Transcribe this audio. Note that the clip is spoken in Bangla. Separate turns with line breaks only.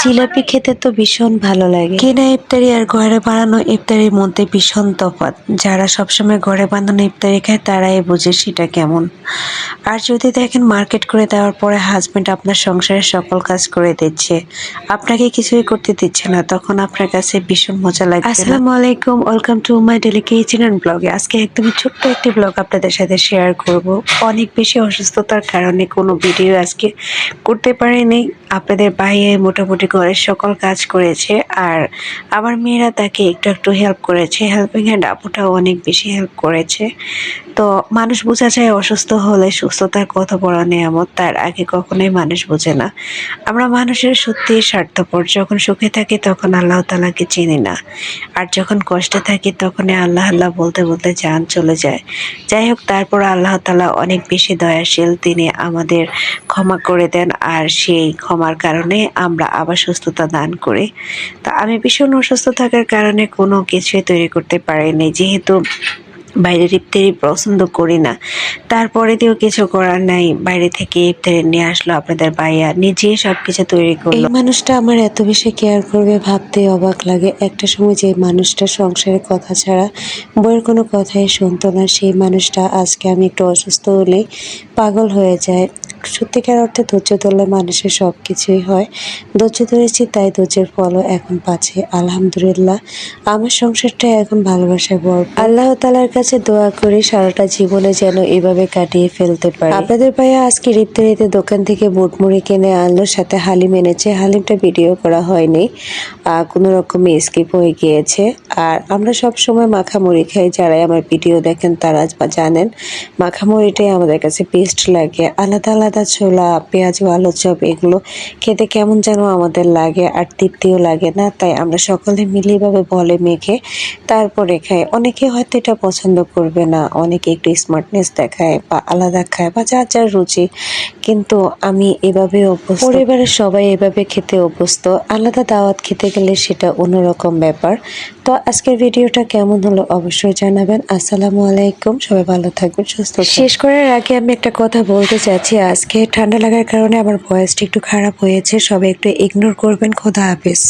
জিলাপি খেতে তো ভীষণ ভালো লাগে। কিনা ইফতারি আর ঘরে বানানো ইফতারির মধ্যে ভীষণ তফাৎ। যারা সবসময় ঘরে বানানো ইফতারি খায়, তারাই বুঝে সেটা কেমন। আর যদি দেখেন মার্কেট করে দেওয়ার পরে হাজবেন্ড আপনার সংসারের সকল কাজ করে দিচ্ছে, আপনাকে কিছুই করতে দিচ্ছে না, তখন আপনার কাছে ভীষণ মজা লাগে আসসালামু আলাইকুম, welcome to my daily kitchen and ব্লগে। আজকে একদমই ছোট্ট একটি ব্লগ আপনাদের সাথে শেয়ার করব। অনেক বেশি অসুস্থতার কারণে কোনো ভিডিও আজকে করতে পারিনি। আপনাদের বাইরে মোটামুটি ঘরের সকল কাজ করেছে আর আমার মেয়েরা তাকে একটু একটু হেল্প করেছে। হেল্পিং হ্যান্ড আপুটাও অনেক বেশি হেল্প করেছে। তো মানুষ বোঝা যায় অসুস্থ হলে সুস্থতার কত বড় নেয়ামত, তার আগে কখনোই মানুষ বোঝে না। আমরা মানুষের সত্যি স্বার্থপর। যখন সুখে থাকি তখন আল্লাহ তালাকে চিনি না। আর যখন কষ্টে থাকি তখনই আল্লাহ আল্লাহ বলতে বলতে যান চলে যায়। যাই হোক, তারপর আল্লাহ তালা অনেক বেশি দয়াশীল। তিনি আমাদের ক্ষমা করে দেন আর সেই ক্ষমার কারণে আমরা আবার সুস্থতা দান করি। তা আমি ভীষণ অসুস্থ থাকার কারণে কোনো কিছুই তৈরি করতে পারিনি যেহেতু বাইরের ইফতারি পছন্দ করি না, তারপরে দিয়েও কিছু করার নাই। বাইরে থেকে ইফতারি নিয়ে আসলো আপনাদের ভাইয়া নিজে সব কিছু তৈরি করল। এই মানুষটা আমার এত বেশি কেয়ার করবে ভাবতে অবাক লাগে। একটা সময় যে মানুষটা সংসারের কথা ছাড়া বইয়ের কোনো কথাই শুনতো না, সেই মানুষটা আজকে আমি একটু অসুস্থ হলেই পাগল হয়ে যায়। সত্যিকার অর্থে ধৈর্য ধরলে মানুষের সব কিছুই হয়। ধৈর্য ধরেছি, তাই ধৈর্যের ফলও এখন পাচ্ছে। আলহামদুলিল্লাহ, আমার সংসারটা এখন ভালোবাসায় বড় আল্লাহ তালার কাছে দোয়া করে, সারাটা জীবনে যেন এভাবে কাটিয়ে ফেলতে পারে। আপনাদের ভাইয়া আজকে রিপ্তারিতে দোকান থেকে বুট মুড়ি কিনে আনলো, সাথে হালিম এনেছে। হালিমটা ভিডিও করা হয়নি কোনো রকমে স্কিপ হয়ে গিয়েছে। আর আমরা সব সময় মাখা মুড়ি খাই। যারাই আমার ভিডিও দেখেন, তারা বা জানেন মাখা মুড়িটাই আমাদের কাছে বেস্ট লাগে। আলাদা আলাদা ছোলা, পেঁয়াজ আলু চপ এগুলো খেতে কেমন যেন আমাদের লাগে আর তৃপ্তিও লাগে না। তাই আমরা সকলে মিলিভাবে বলে মেখে তারপরে খাই। অনেকে হয়তো এটা পছন্দ করবে না, অনেকে একটু স্মার্টনেস দেখায় বা আলাদা খায় বা যার যার রুচি। কিন্তু আমি এভাবে অভ্যস্ত। পরিবারের সবাই এভাবে খেতে অভ্যস্ত। আলাদা দাওয়াত খেতে গেলে সেটা অন্যরকম ব্যাপার। তো আজকের ভিডিওটা কেমন হলো অবশ্যই জানাবেন। আসসালামু আলাইকুম, সবাই ভালো থাকবেন, সুস্থ শেষ করার আগে আমি একটা কথা বলতে চাচ্ছি। আজকে ঠান্ডা লাগার কারণে আমার ভয়েসটা একটু খারাপ হয়েছে, সবাই একটু ইগনোর করবেন। খোদা হাফেজ।